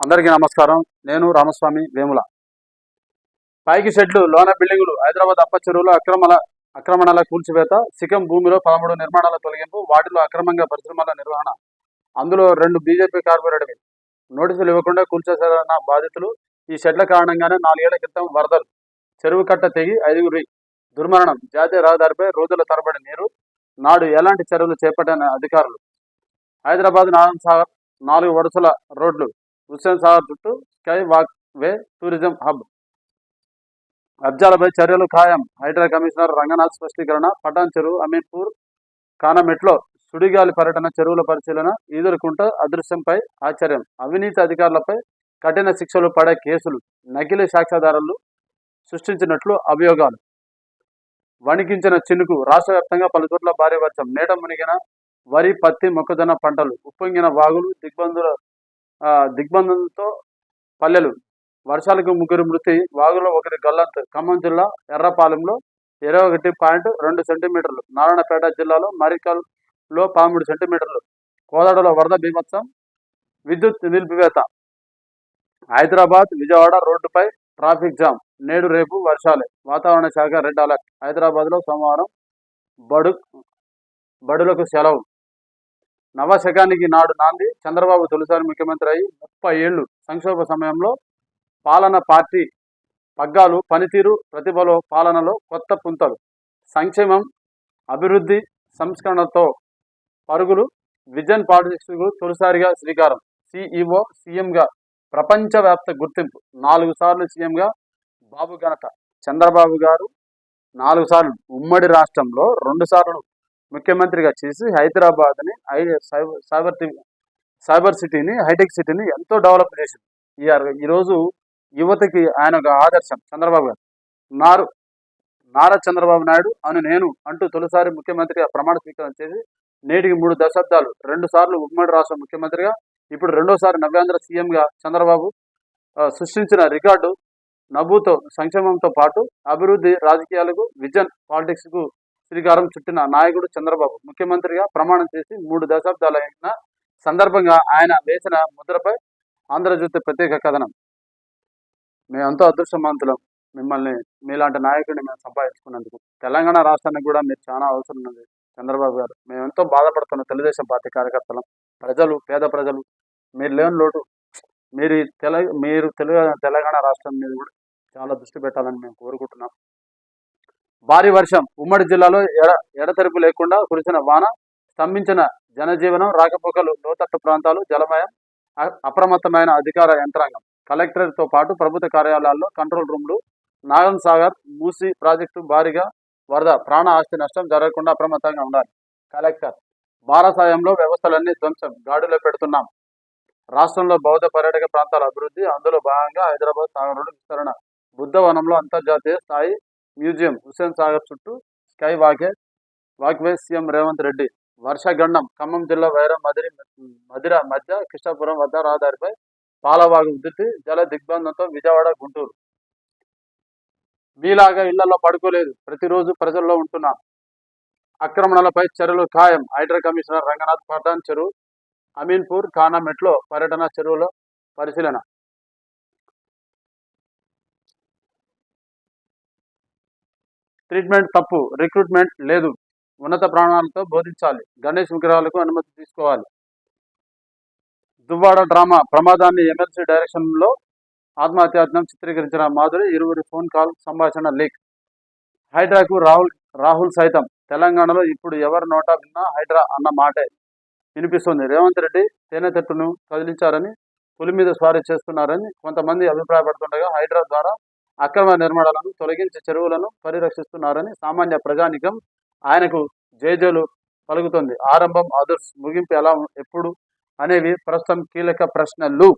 అందరికీ నమస్కారం. నేను రామస్వామి వేముల. పైకి షెడ్లు లోన బిల్డింగులు హైదరాబాద్ అప్ప చెరువులు అక్రమల అక్రమణాల కూల్చివేత సికం భూమిలో పదమూడు నిర్మాణాల తొలగింపు వాటిలో అక్రమంగా పరిశ్రమల నిర్వహణ. అందులో రెండు బీజేపీ కార్పొరేటర్వి నోటీసులు ఇవ్వకుండా కూల్చేశారన్న బాధితులు ఈ షెడ్ల కారణంగానే నాలుగేళ్ళ క్రితం వరదలు. చెరువు కట్ట తెగి ఐదుగురి దుర్మరణం. జాతీయ రహదారిపై రోజుల తరబడి నీరు నాడు ఎలాంటి చర్యలు చేపట్టిన అధికారులు. హైదరాబాద్ నారాయణ సాగర్ నాలుగు వరుసల రోడ్లు హుస్సేన్ సాగర్ చుట్టూ sky walk way tourism hub. అబ్జాలపై చర్యలు ఖాయం. హైడ్రా కమిషనర్ రంగనాథ్ స్పష్టీకరణ. పటాన్ చెరువు అమీన్పూర్ కానమెట్లో సుడిగాలి పర్యటన చెరువుల పరిశీలన. ఈదురుకుంట అదృశ్యంపై ఆశ్చర్యం. అవినీతి అధికారులపై కఠిన శిక్షలు పడే కేసులు నకిలీ సాక్ష్యాధారాలు సృష్టించినట్లు అభియోగాలు. వణికించిన చినుకు రాష్ట్ర వ్యాప్తంగా పలుచోట్ల భారీ వర్షం. నీట మునిగిన వరి పత్తి మొక్కజొన్న పంటలు ఉప్పొంగిన వాగులు దిగ్బంధుల దిగ్బంధంతో పల్లెలు. వర్షాలకు ముగ్గురు మృతి వాగులో ఒకరి గల్లంతు. ఖమ్మం జిల్లా ఎర్రపాలెంలో ఇరవై ఒకటి పాయింట్ రెండు సెంటీమీటర్లు. నారాయణపేట జిల్లాలో మరికల్లో పదమూడు సెంటీమీటర్లు. కోదాడలో వరద బీభత్సం విద్యుత్ నిలిపివేత. హైదరాబాద్ విజయవాడ రోడ్డుపై ట్రాఫిక్ జామ్. నేడు రేపు వర్షాలే. వాతావరణ శాఖ రెడ్ అలర్ట్. హైదరాబాద్లో సోమవారం బడు బడులకు సెలవు. నవశకానికి నాడు నాంది చంద్రబాబు తొలిసారి ముఖ్యమంత్రి అయి ముప్పై ఏళ్ళు సంక్షోభ సమయంలో పాలన పార్టీ పగ్గాలు పనితీరు ప్రతిభలో పాలనలో కొత్త పుంతలు సంక్షేమం అభివృద్ధి సంస్కరణతో పరుగులు విజన్ పాలిటిక్స్కు తొలిసారిగా శ్రీకారం. సిఈఓ సీఎంగా ప్రపంచవ్యాప్త గుర్తింపు. నాలుగు సార్లు సీఎంగా బాబు ఘనత. చంద్రబాబు గారు నాలుగు సార్లు ఉమ్మడి రాష్ట్రంలో రెండు సార్లు ముఖ్యమంత్రిగా చేసి హైదరాబాద్ని ఐ సైబర్ సైబర్ సైబర్ సిటీని హైటెక్ సిటీని ఎంతో డెవలప్ చేసింది. ఈ ఈరోజు యువతకి ఆయన ఒక ఆదర్శం. చంద్రబాబు గారు నారు నారా చంద్రబాబు నాయుడు అని నేను అంటూ తొలిసారి ముఖ్యమంత్రిగా ప్రమాణ స్వీకారం చేసి నేటికి మూడు దశాబ్దాలు రెండు సార్లు ఉమ్మడి రాష్ట్ర ముఖ్యమంత్రిగా ఇప్పుడు రెండోసారి నవ్యాంధ్ర సీఎంగా చంద్రబాబు సృష్టించిన రికార్డు నవ్వుతో సంక్షేమంతో పాటు అభివృద్ధి రాజకీయాలకు విజన్ పాలిటిక్స్కు శ్రీకారం చుట్టిన నాయకుడు చంద్రబాబు ముఖ్యమంత్రిగా ప్రమాణం చేసి మూడు దశాబ్దాలైన సందర్భంగా ఆయన వేసిన ముద్రపై ఆంధ్రజ్యోతి ప్రత్యేక కథనం. మేమంతా అదృష్టవంతులం. మిమ్మల్ని మీలాంటి నాయకుడిని మేము సంపాదించుకున్నందుకు. తెలంగాణ రాష్ట్రానికి కూడా మీరు చాలా అవసరం ఉంది చంద్రబాబు గారు. మేము ఎంతో బాధపడుతున్నాం తెలుగుదేశం పార్టీ కార్యకర్తలం. ప్రజలు పేద ప్రజలు మీరు లేని లోటు. మీరు తెల మీరు తెలుగు తెలంగాణ రాష్ట్రం మీద కూడా చాలా దృష్టి పెట్టాలని మేము కోరుకుంటున్నాం. భారీ వర్షం ఉమ్మడి జిల్లాలో ఎడ ఎడతెరిపి లేకుండా కురిసిన వాన స్తంభించిన జనజీవనం రాకపోకలు లోతట్టు ప్రాంతాలు జలమయం అప్రమత్తమైన అధికార యంత్రాంగం. కలెక్టరేట్తో పాటు ప్రభుత్వ కార్యాలయాల్లో కంట్రోల్ రూమ్లు నాగన్ సాగర్ మూసి ప్రాజెక్టు భారీగా వరద ప్రాణ ఆస్తి నష్టం జరగకుండా అప్రమత్తంగా ఉండాలి. కలెక్టర్ భారసాయంలో వ్యవస్థలన్నీ ధ్వంసం గాడిలో పెడుతున్నాం. రాష్ట్రంలో బౌద్ధ పర్యాటక ప్రాంతాల అభివృద్ధి అందులో భాగంగా హైదరాబాద్ సాగర్ విస్తరణ. బుద్ధవనంలో అంతర్జాతీయ స్థాయి మ్యూజియం హుస్సేన్ సాగర్ చుట్టూ స్కై వాకే వాక్వే సీఎం రేవంత్ రెడ్డి వర్షగండం ఖమ్మం జిల్లా వైరం మదిరి మదిర మధ్య కృష్ణాపురం వద్ద రహదారిపై పాలవాగు ఉధృతి జల దిగ్బంధంతో విజయవాడ గుంటూరు. మీలాగా ఇళ్ళలో పడుకోలేదు. ప్రతిరోజు ప్రజల్లో ఉంటున్నాం ఆక్రమణలపై చర్యలు ఖాయం. హైడ్రా కమిషనర్ రంగనాథ్ ప్రధాన్ చెరువు అమీన్పూర్ కానామెట్లో పర్యటన చెరువులో పరిశీలన. ట్రీట్మెంట్ తప్పు రిక్రూట్మెంట్ లేదు. ఉన్నత ప్రాణాలతో బోధించాలి. గణేష్ విగ్రహాలకు అనుమతి తీసుకోవాలి. దువ్వాడ డ్రామా ప్రమాదాన్ని ఎమ్మెల్సీ డైరెక్షన్లో ఆత్మహత్యాత్నం చిత్రీకరించిన మాధురి ఇరువురి ఫోన్ కాల్ సంభాషణ లీక్. హైడ్రాకు రాహుల్ రాహుల్ సైతం. తెలంగాణలో ఇప్పుడు ఎవరి నోటా విన్నా హైడ్రా అన్న మాటే వినిపిస్తుంది. రేవంత్ రెడ్డి తేనెతట్టును కదిలించారని పులి మీద స్వారీ చేస్తున్నారని కొంతమంది అభిప్రాయపడుతుండగా హైడ్రా ద్వారా అక్రమ నిర్మాణాలను తొలగించి చెరువులను పరిరక్షిస్తున్నారని సామాన్య ప్రజానికం ఆయనకు జేజేలు పలుకుతుంది. ఆరంభం ఆదర్శ్ ముగింపు ఎలా ఎప్పుడు అనేవి ప్రస్తుతం కీలక ప్రశ్నలు.